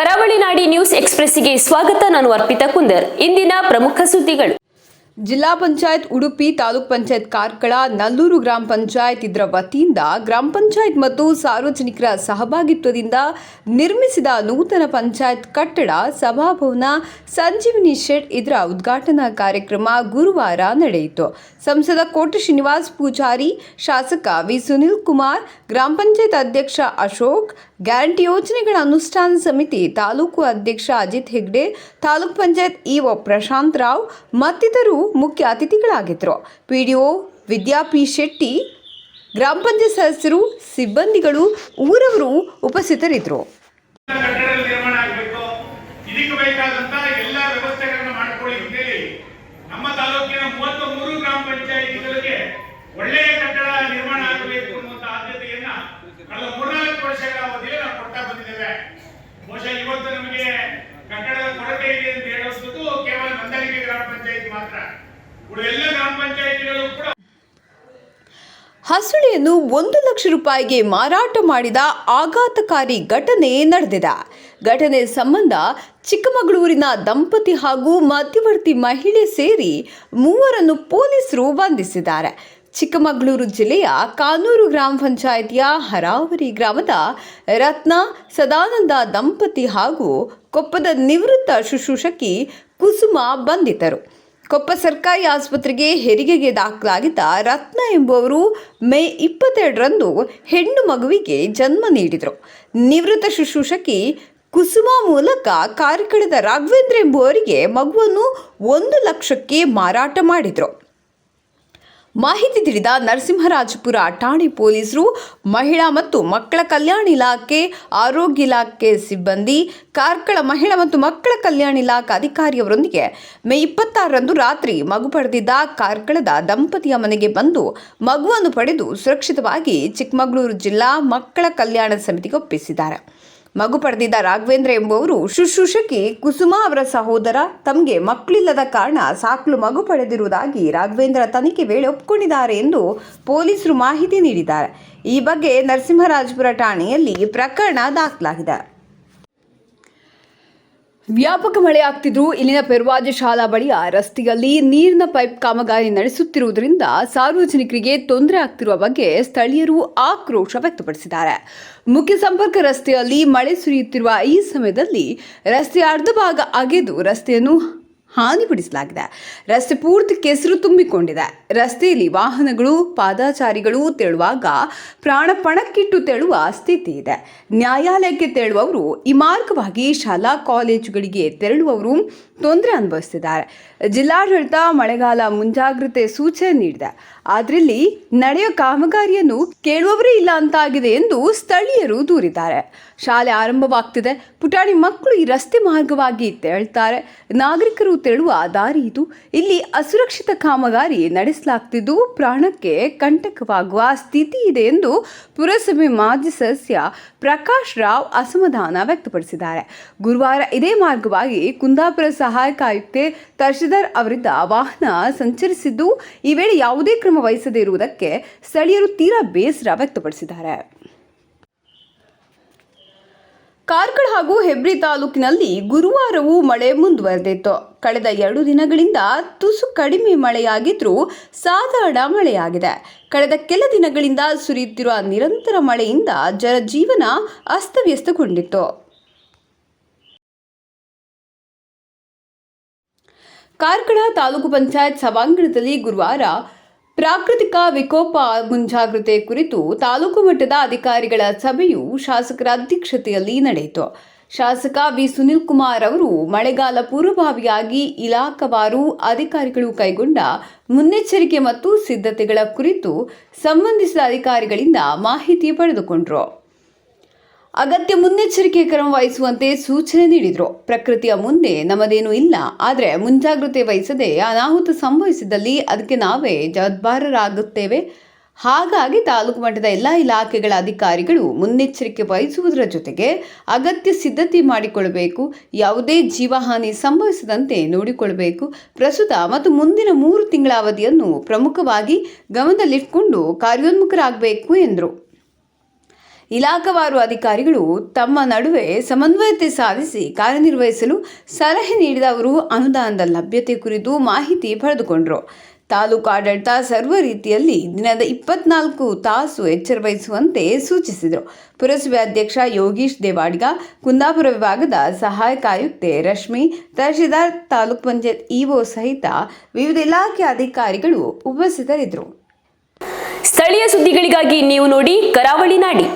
ಕರಾವಳಿ ನಾಡಿ ನ್ಯೂಸ್ ಎಕ್ಸ್ಪ್ರೆಸ್ಗೆ ಸ್ವಾಗತ. ನಾನು ಅರ್ಪಿತಾ ಕುಂದರ್. ಇಂದಿನ ಪ್ರಮುಖ ಸುದ್ದಿಗಳು. ಜಿಲ್ಲಾ ಪಂಚಾಯತ್ ಉಡುಪಿ ತಾಲೂಕ್ ಪಂಚಾಯತ್ ಕಾರ್ಕಳ ನಲ್ಲೂರು ಗ್ರಾಮ ಪಂಚಾಯತ್ ಇದರ ವತಿಯಿಂದ ಗ್ರಾಮ ಪಂಚಾಯತ್ ಮತ್ತು ಸಾರ್ವಜನಿಕರ ಸಹಭಾಗಿತ್ವದಿಂದ ನಿರ್ಮಿಸಿದ ನೂತನ ಪಂಚಾಯತ್ ಕಟ್ಟಡ ಸಭಾಭವನ ಸಂಜೀವಿನಿ ಶೆಡ್ ಇದರ ಉದ್ಘಾಟನಾ ಕಾರ್ಯಕ್ರಮ ಗುರುವಾರ ನಡೆಯಿತು. ಸಂಸದ ಕೋಟೆ ಶ್ರೀನಿವಾಸ್ ಪೂಜಾರಿ, ಶಾಸಕ ವಿ ಸುನಿಲ್ ಕುಮಾರ್, ಗ್ರಾಮ ಪಂಚಾಯತ್ ಅಧ್ಯಕ್ಷ ಅಶೋಕ್, ಗ್ಯಾರಂಟಿ ಯೋಜನೆಗಳ ಅನುಷ್ಠಾನ ಸಮಿತಿ ತಾಲೂಕು ಅಧ್ಯಕ್ಷ ಅಜಿತ್ ಹೆಗ್ಡೆ, ತಾಲೂಕ್ ಪಂಚಾಯತ್ ಇಒ ಪ್ರಶಾಂತ್ ರಾವ್, ಮತ್ತಿತರರು ಮುಖ್ಯ ಅತಿಥಿಗಳಾಗಿದ್ದರು. ಪಿಡಿಒ ವಿದ್ಯಾ ಪಿ ಶೆಟ್ಟಿ, ಗ್ರಾಮ ಪಂಚಾಯತ್ ಸದಸ್ಯರು, ಸಿಬ್ಬಂದಿಗಳು, ಊರವರು ಉಪಸ್ಥಿತರಿದ್ದರು. ಕಳೆದ ಮೂರ್ನಾಲ್ಕು ವರ್ಷಗಳ ಅವಧಿಯಲ್ಲಿ ನಾವು ಬಂದಿದ್ದೇವೆ. ಬಹುಶಃ ಇವತ್ತು ನಮಗೆ ಕಟ್ಟಡದ ಕೊರತೆ ಇದೆ ಅಂತ ಹೇಳುವುದು ಕೇವಲ ನಂದಳಿಕೆ ಗ್ರಾಮ ಪಂಚಾಯಿತಿ ಮಾತ್ರ ಉಳಿದ ಎಲ್ಲ ಗ್ರಾಮ ಪಂಚಾಯಿತಿಗಳು ಕೂಡ ಹಸುಳೆಯನ್ನು ಒಂದು ಲಕ್ಷ ರೂಪಾಯಿಗೆ ಮಾರಾಟ ಮಾಡಿದ ಆಘಾತಕಾರಿ ಘಟನೆ ನಡೆದಿದೆ. ಘಟನೆ ಸಂಬಂಧ ಚಿಕ್ಕಮಗಳೂರಿನ ದಂಪತಿ ಹಾಗೂ ಮಧ್ಯವರ್ತಿ ಮಹಿಳೆ ಸೇರಿ ಮೂವರನ್ನು ಪೊಲೀಸರು ಬಂಧಿಸಿದ್ದಾರೆ. ಚಿಕ್ಕಮಗಳೂರು ಜಿಲ್ಲೆಯ ಕಾನೂರು ಗ್ರಾಮ ಪಂಚಾಯಿತಿಯ ಹರಾವರಿ ಗ್ರಾಮದ ರತ್ನ ಸದಾನಂದ ದಂಪತಿ ಹಾಗೂ ಕೊಪ್ಪದ ನಿವೃತ್ತ ಶುಶ್ರೂಷಕಿ ಕುಸುಮ ಬಂಧಿತರು. ಕೊಪ್ಪ ಸರ್ಕಾರಿ ಆಸ್ಪತ್ರೆಗೆ ಹೆರಿಗೆಗೆ ದಾಖಲಾಗಿದ್ದ ರತ್ನ ಎಂಬುವರು ಮೇ ಇಪ್ಪತ್ತೆರಡರಂದು ಹೆಣ್ಣು ಮಗುವಿಗೆ ಜನ್ಮ ನೀಡಿದರು. ನಿವೃತ್ತ ಶುಶ್ರೂಷಕಿ ಕುಸುಮ ಮೂಲಕ ಕಾರ್ಕಳದ ರಾಘವೇಂದ್ರ ಎಂಬುವರಿಗೆ ಮಗುವನ್ನು ಒಂದು ಲಕ್ಷಕ್ಕೆ ಮಾರಾಟ ಮಾಡಿದರು. ಮಾಹಿತಿ ತಿಳಿದ ನರಸಿಂಹರಾಜಪುರ ಠಾಣೆ ಪೊಲೀಸರು, ಮಹಿಳಾ ಮತ್ತು ಮಕ್ಕಳ ಕಲ್ಯಾಣ ಇಲಾಖೆ, ಆರೋಗ್ಯ ಇಲಾಖೆ ಸಿಬ್ಬಂದಿ, ಕಾರ್ಕಳ ಮಹಿಳಾ ಮತ್ತು ಮಕ್ಕಳ ಕಲ್ಯಾಣ ಇಲಾಖೆ ಅಧಿಕಾರಿಯವರೊಂದಿಗೆ ಮೇ ಇಪ್ಪತ್ತಾರರಂದು ರಾತ್ರಿ ಮಗು ಪಡೆದಿದ್ದ ಕಾರ್ಕಳದ ದಂಪತಿಯ ಮನೆಗೆ ಬಂದು ಮಗುವನ್ನು ಪಡೆದು ಸುರಕ್ಷಿತವಾಗಿ ಚಿಕ್ಕಮಗಳೂರು ಜಿಲ್ಲಾ ಮಕ್ಕಳ ಕಲ್ಯಾಣ ಸಮಿತಿಗೆ ಒಪ್ಪಿಸಿದ್ದಾರೆ. ಮಗು ಪಡೆದಿದ್ದ ರಾಘವೇಂದ್ರ ಎಂಬುವರು ಶುಶ್ರೂಷಕಿ ಕುಸುಮ ಅವರ ಸಹೋದರ. ತಮಗೆ ಮಕ್ಕಳಿಲ್ಲದ ಕಾರಣ ಸಾಕಲು ಮಗು ಪಡೆದಿರುವುದಾಗಿ ರಾಘವೇಂದ್ರ ತನಿಖೆ ವೇಳೆ ಒಪ್ಪಿಕೊಂಡಿದ್ದಾರೆ ಎಂದು ಪೊಲೀಸರು ಮಾಹಿತಿ ನೀಡಿದ್ದಾರೆ. ಈ ಬಗ್ಗೆ ನರಸಿಂಹರಾಜಪುರ ಠಾಣೆಯಲ್ಲಿ ಪ್ರಕರಣ ದಾಖಲಾಗಿದೆ. ವ್ಯಾಪಕ ಆಗ್ತಿದ್ರು. ಇಲ್ಲಿನ ಪೆರ್ವಾಜ ಶಾಲಾ ಬಳಿಯ ರಸ್ತೆಯಲ್ಲಿ ನೀರಿನ ಪೈಪ್ ಕಾಮಗಾರಿ ನಡೆಸುತ್ತಿರುವುದರಿಂದ ಸಾರ್ವಜನಿಕರಿಗೆ ತೊಂದರೆ ಆಗ್ತಿರುವ ಬಗ್ಗೆ ಸ್ಥಳೀಯರು ಆಕ್ರೋಶ ವ್ಯಕ್ತಪಡಿಸಿದ್ದಾರೆ. ಮುಖ್ಯ ಸಂಪರ್ಕ ರಸ್ತೆಯಲ್ಲಿ ಮಳೆ ಸುರಿಯುತ್ತಿರುವ ಈ ಸಮಯದಲ್ಲಿ ರಸ್ತೆಯ ಅರ್ಧ ಭಾಗ ಅಗೆದು ರಸ್ತೆಯನ್ನು ಹಾನಿಪಡಿಸಲಾಗಿದೆ. ರಸ್ತೆ ಪೂರ್ತಿ ಕೆಸರು ತುಂಬಿಕೊಂಡಿದೆ. ರಸ್ತೆಯಲ್ಲಿ ವಾಹನಗಳು, ಪಾದಾಚಾರಿಗಳು ತೆಳುವಾಗ ಪ್ರಾಣಪಣಕ್ಕಿಟ್ಟು ತೆರಳುವ ಸ್ಥಿತಿ ಇದೆ. ನ್ಯಾಯಾಲಯಕ್ಕೆ ತೆರಳುವವರು ಈ ಮಾರ್ಗವಾಗಿ ಶಾಲಾ ಕಾಲೇಜುಗಳಿಗೆ ತೆರಳುವವರು ತೊಂದರೆ ಅನುಭವಿಸ್ತಿದ್ದಾರೆ ಜಿಲ್ಲಾಡಳಿತ ಮಳೆಗಾಲ ಮುಂಜಾಗ್ರತೆ ಸೂಚನೆ ನೀಡಿದೆ. ಆದ್ರಲ್ಲಿ ನಡೆಯೋ ಕಾಮಗಾರಿಯನ್ನು ಕೇಳುವವರೇ ಇಲ್ಲ ಅಂತಾಗಿದೆ ಎಂದು ಸ್ಥಳೀಯರು ದೂರಿದ್ದಾರೆ. ಶಾಲೆ ಆರಂಭವಾಗ್ತಿದೆ. ಪುಟಾಣಿ ಮಕ್ಕಳು ಈ ರಸ್ತೆ ಮಾರ್ಗವಾಗಿ ತೆರಳ್ತಾರೆ. ನಾಗರಿಕರು ತೆರಳುವ ದಾರಿ ಇದು. ಇಲ್ಲಿ ಅಸುರಕ್ಷಿತ ಕಾಮಗಾರಿ ನಡೆಸಲಾಗ್ತಿದ್ದು. ಪ್ರಾಣಕ್ಕೆ ಕಂಟಕವಾಗುವ ಸ್ಥಿತಿ ಇದೆ ಎಂದು ಪುರಸಭೆ ಮಾಜಿ ಸದಸ್ಯ ಪ್ರಕಾಶ್ ರಾವ್ ಅಸಮಾಧಾನ ವ್ಯಕ್ತಪಡಿಸಿದ್ದಾರೆ. ಗುರುವಾರ ಇದೇ ಮಾರ್ಗವಾಗಿ ಕುಂದಾಪುರ ಸಹಾಯಕ ಆಯುಕ್ತೆ ತರ್ಶಿದರ್ ಅವರಿದ್ದ ವಾಹನ ಸಂಚರಿಸಿದ್ದು. ಈ ವೇಳೆ ಯಾವುದೇ ಕ್ರಮ ವಹಿಸದೇ ಇರುವುದಕ್ಕೆ ಸ್ಥಳೀಯರು ತೀರಾ ಬೇಸರ ವ್ಯಕ್ತಪಡಿಸಿದ್ದಾರೆ. ಕಾರ್ಕಳ ಹಾಗೂ ಹೆಬ್ರಿ ತಾಲೂಕಿನಲ್ಲಿ ಗುರುವಾರವೂ ಮಳೆ ಮುಂದುವರೆದಿತ್ತು. ಕಳೆದ ಎರಡು ದಿನಗಳಿಂದ ತುಸು ಕಡಿಮೆ ಮಳೆಯಾಗಿದ್ರೂ ಸಾಧಾರಣ ಮಳೆಯಾಗಿದೆ. ಕಳೆದ ಕೆಲ ದಿನಗಳಿಂದ ಸುರಿಯುತ್ತಿರುವ ನಿರಂತರ ಮಳೆಯಿಂದ ಜನಜೀವನ ಅಸ್ತವ್ಯಸ್ತಗೊಂಡಿತ್ತು. ಕಾರ್ಕಳ ತಾಲೂಕು ಪಂಚಾಯತ್ ಸಭಾಂಗಣದಲ್ಲಿ ಗುರುವಾರ ಪ್ರಾಕೃತಿಕ ವಿಕೋಪ ಮುಂಜಾಗ್ರತೆ ಕುರಿತು ತಾಲೂಕು ಮಟ್ಟದ ಅಧಿಕಾರಿಗಳ ಸಭೆಯು ಶಾಸಕರ ಅಧ್ಯಕ್ಷತೆಯಲ್ಲಿ ನಡೆಯಿತು. ಶಾಸಕ ವಿ. ಸುನಿಲ್ ಕುಮಾರ್ ಅವರು ಮಳೆಗಾಲ ಪೂರ್ವಭಾವಿಯಾಗಿ ಇಲಾಖಾವಾರು ಅಧಿಕಾರಿಗಳು ಕೈಗೊಂಡ ಮುನ್ನೆಚ್ಚರಿಕೆ ಮತ್ತು ಸಿದ್ಧತೆಗಳ ಕುರಿತು ಸಂಬಂಧಿಸಿದ ಅಧಿಕಾರಿಗಳಿಂದ ಮಾಹಿತಿ ಪಡೆದುಕೊಂಡರು. ಅಗತ್ಯ ಮುನ್ನೆಚ್ಚರಿಕೆ ಕ್ರಮ ವಹಿಸುವಂತೆ ಸೂಚನೆ ನೀಡಿದರು. ಪ್ರಕೃತಿಯ ಮುಂದೆ ನಮ್ಮದೇನೂ ಇಲ್ಲ. ಆದರೆ ಮುಂಜಾಗ್ರತೆ ವಹಿಸದೆ ಅನಾಹುತ ಸಂಭವಿಸಿದಲ್ಲಿ ಅದಕ್ಕೆ ನಾವೇ ಜವಾಬ್ದಾರರಾಗುತ್ತೇವೆ. ಹಾಗಾಗಿ ತಾಲೂಕು ಮಟ್ಟದ ಎಲ್ಲ ಇಲಾಖೆಗಳ ಅಧಿಕಾರಿಗಳು ಮುನ್ನೆಚ್ಚರಿಕೆ ವಹಿಸುವುದರ ಜೊತೆಗೆ ಅಗತ್ಯ ಸಿದ್ಧತೆ ಮಾಡಿಕೊಳ್ಳಬೇಕು ಯಾವುದೇ ಜೀವಹಾನಿ ಸಂಭವಿಸದಂತೆ ನೋಡಿಕೊಳ್ಳಬೇಕು ಪ್ರಸ್ತುತ ಮತ್ತು ಮುಂದಿನ ಮೂರು ತಿಂಗಳ ಅವಧಿಯನ್ನು ಪ್ರಮುಖವಾಗಿ ಗಮನದಲ್ಲಿಟ್ಟುಕೊಂಡು ಕಾರ್ಯೋನ್ಮುಖರಾಗಬೇಕು ಎಂದರು. ಇಲಾಖಾವಾರು ಅಧಿಕಾರಿಗಳು ತಮ್ಮ ನಡುವೆ ಸಮನ್ವಯತೆ ಸಾಧಿಸಿ ಕಾರ್ಯನಿರ್ವಹಿಸಲು ಸಲಹೆ ನೀಡಿದ ಅವರು, ಅನುದಾನದ ಲಭ್ಯತೆ ಕುರಿತು ಮಾಹಿತಿ ಪಡೆದುಕೊಂಡರು. ತಾಲೂಕು ಆಡಳಿತ ಸರ್ವ ರೀತಿಯಲ್ಲಿ ದಿನದ ಇಪ್ಪತ್ನಾಲ್ಕು ತಾಸು ಎಚ್ಚರ ವಹಿಸುವಂತೆ ಸೂಚಿಸಿದರು. ಪುರಸಭೆ ಅಧ್ಯಕ್ಷ ಯೋಗೀಶ್ ದೇವಾಡಿಗ, ಕುಂದಾಪುರ ವಿಭಾಗದ ಸಹಾಯಕ ಆಯುಕ್ತೆ ರಶ್ಮಿ, ತಹಶೀಲ್ದಾರ್ ತಾಲೂಕ್ ಪಂಚಾಯತ್ ಇಒ ಸಹಿತ ವಿವಿಧ ಇಲಾಖೆ ಅಧಿಕಾರಿಗಳು ಉಪಸ್ಥಿತರಿದ್ದರು. ಸ್ಥಳೀಯ ಸುದ್ದಿಗಳಿಗಾಗಿ ನೀವು ನೋಡಿ ಕರಾವಳಿ ನಾಡಿ.